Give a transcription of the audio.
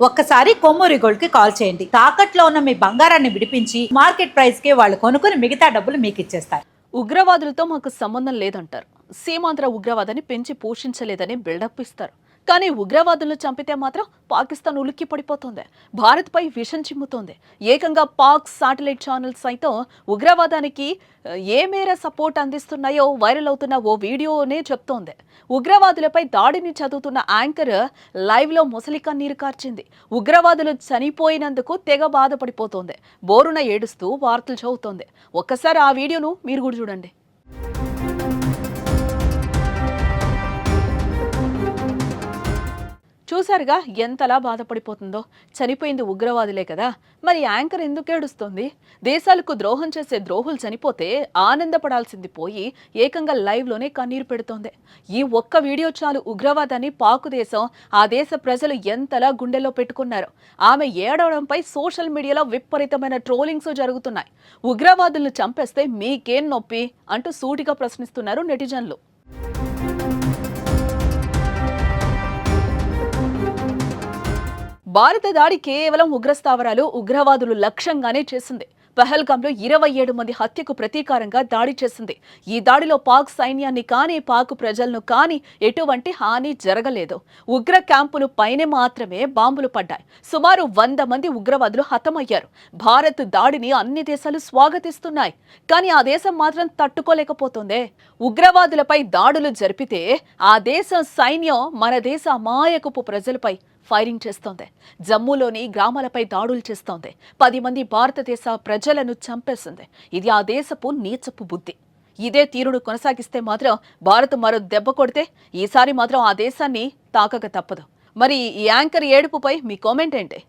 ఒక్కసారి కొమ్మూరి గోల్డ్కి కాల్ చేయండి. తాకట్లో ఉన్న మీ బంగారాన్ని విడిపించి మార్కెట్ ప్రైస్కి వాళ్ళు కొనుక్కుని మిగతా డబ్బులు మీకు ఇచ్చేస్తారు. ఉగ్రవాదులతో మాకు సంబంధం లేదంటారు. సీమాంధ్ర ఉగ్రవాదాన్ని పెంచి పోషించలేదని బిల్డప్ ఇస్తారు. కానీ ఉగ్రవాదులను చంపితే మాత్రం పాకిస్తాన్ ఉలిక్కి పడిపోతుంది. భారత్పై విషం చిమ్ముతోంది. ఏకంగా పాక్ శాటిలైట్ ఛానల్స్ సైతం ఉగ్రవాదానికి ఏ మేర సపోర్ట్ అందిస్తున్నాయో వైరల్ అవుతున్న ఓ వీడియోనే చెప్తోంది. ఉగ్రవాదులపై దాడిని చదువుతున్న యాంకర్ లైవ్లో ముసలి కన్నీరు కార్చింది. ఉగ్రవాదులు చనిపోయినందుకు తెగ బాధపడిపోతోంది. బోరున ఏడుస్తూ వార్తలు చదువుతోంది. ఒక్కసారి ఆ వీడియోను మీరు కూడా చూడండి. చూశారుగా ఎంతలా బాధపడిపోతుందో. చనిపోయింది ఉగ్రవాదులే కదా. మరి యాంకర్ ఎందుకు ఏడుస్తోంది? దేశాలకు ద్రోహం చేసే ద్రోహులు చనిపోతే ఆనందపడాల్సింది పోయి ఏకంగా లైవ్లోనే కన్నీరు పెడుతోంది. ఈ ఒక్క వీడియో చాలు ఉగ్రవాదాన్ని పాకు దేశం ఆ దేశ ప్రజలు ఎంతలా గుండెల్లో పెట్టుకున్నారు. ఆమె ఏడవడంపై సోషల్ మీడియాలో విపరీతమైన ట్రోలింగ్స్ జరుగుతున్నాయి. ఉగ్రవాదులను చంపేస్తే మీకేం నొప్పి? అంటూ సూటిగా ప్రశ్నిస్తున్నారు నెటిజన్లు. భారత దాడి కేవలం ఉగ్రస్థావరాలు ఉగ్రవాదులు లక్ష్యంగానే చేసింది. పహల్గాంలో ఇరవై ఏడు మంది హత్యకు ప్రతీకారంగా దాడి చేసింది. ఈ దాడిలో పాక్ సైన్యాన్ని కానీ పాక్ ప్రజలను కానీ ఎటువంటి హాని జరగలేదు. ఉగ్ర క్యాంపులు పైనే మాత్రమే బాంబులు పడ్డాయి. సుమారు వంద మంది ఉగ్రవాదులు హతమయ్యారు. భారత్ దాడిని అన్ని దేశాలు స్వాగతిస్తున్నాయి. కానీ ఆ దేశం మాత్రం తట్టుకోలేకపోతుందే. ఉగ్రవాదులపై దాడులు జరిపితే ఆ దేశం సైన్యం మన దేశ అమాయకపు ప్రజలపై ఫైరింగ్ చేస్తోంది. జమ్మూలోని గ్రామాలపై దాడులు చేస్తోంది. పది మంది భారతదేశ ప్రజలను చంపేసింది. ఇది ఆ దేశపు నీచపు బుద్ధి. ఇదే తీరును కొనసాగిస్తే మాత్రం భారత్ మరో దెబ్బ కొడితే ఈసారి మాత్రం ఆ దేశాన్ని తాకక తప్పదు. మరి ఈ యాంకర్ ఏడుపుపై మీ కామెంట్ ఏంటి?